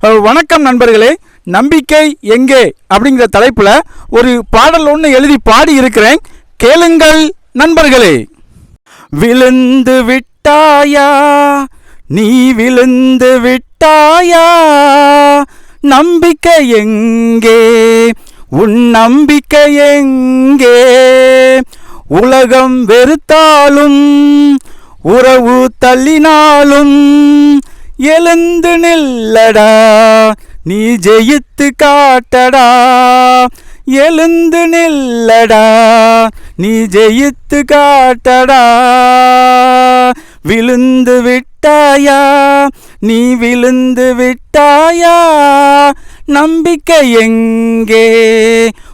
வணக்கம் நண்பர்களே. நம்பிக்கை எங்கே? அப்படிங்கிற தலைப்பில் ஒரு பாடல் ஒன்று எழுதி பாடி இருக்கிறேன் கேளுங்கள் நண்பர்களே. விழுந்து விட்டாயா? நீ விழுந்து விட்டாயா? நம்பிக்கை எங்கே? உன் நம்பிக்கை எங்கே? உலகம் வெறுத்தாலும் உறவு தள்ளினாலும் எழுந்து நில்லடா நீ ஜெயித்து காட்டடா. எழுந்து நில்லடா நீ ஜெயித்து காட்டடா. விழுந்து விட்டாயா நீ விழுந்து விட்டாயா. நம்பிக்கை எங்கே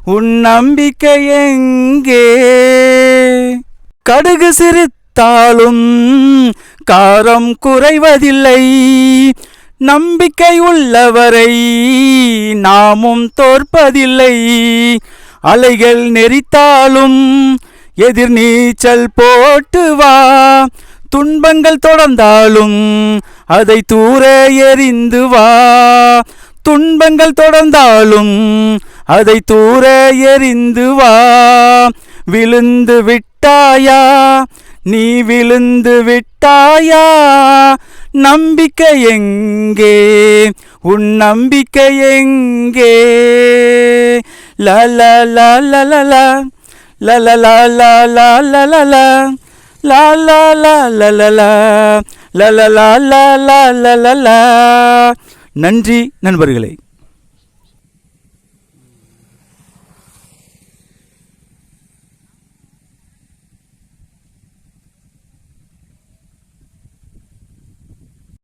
உன் நம்பிக்கை எங்கே? கடுகு சிரித்தாலும் காரம் குறைவதில்லை. நம்பிக்கை உள்ளவரை நாமும் தோற்பதில்லை. அலைகள் நெறித்தாலும் எதிர்நீச்சல் போட்டு வா. துன்பங்கள் தொடர்ந்தாலும் அதை தூர எறிந்து வா. துன்பங்கள் தொடர்ந்தாலும் அதை தூர எறிந்து வா. விழுந்து விட்டாயா? நீ விழுந்து விட்டாயா நம்பிக்கை எங்கே உன் நம்பிக்கை எங்கே ல ல ல ல ல ல ல ல ல லா லா லா லா லா லா லா லா லா நன்றி நண்பர்களே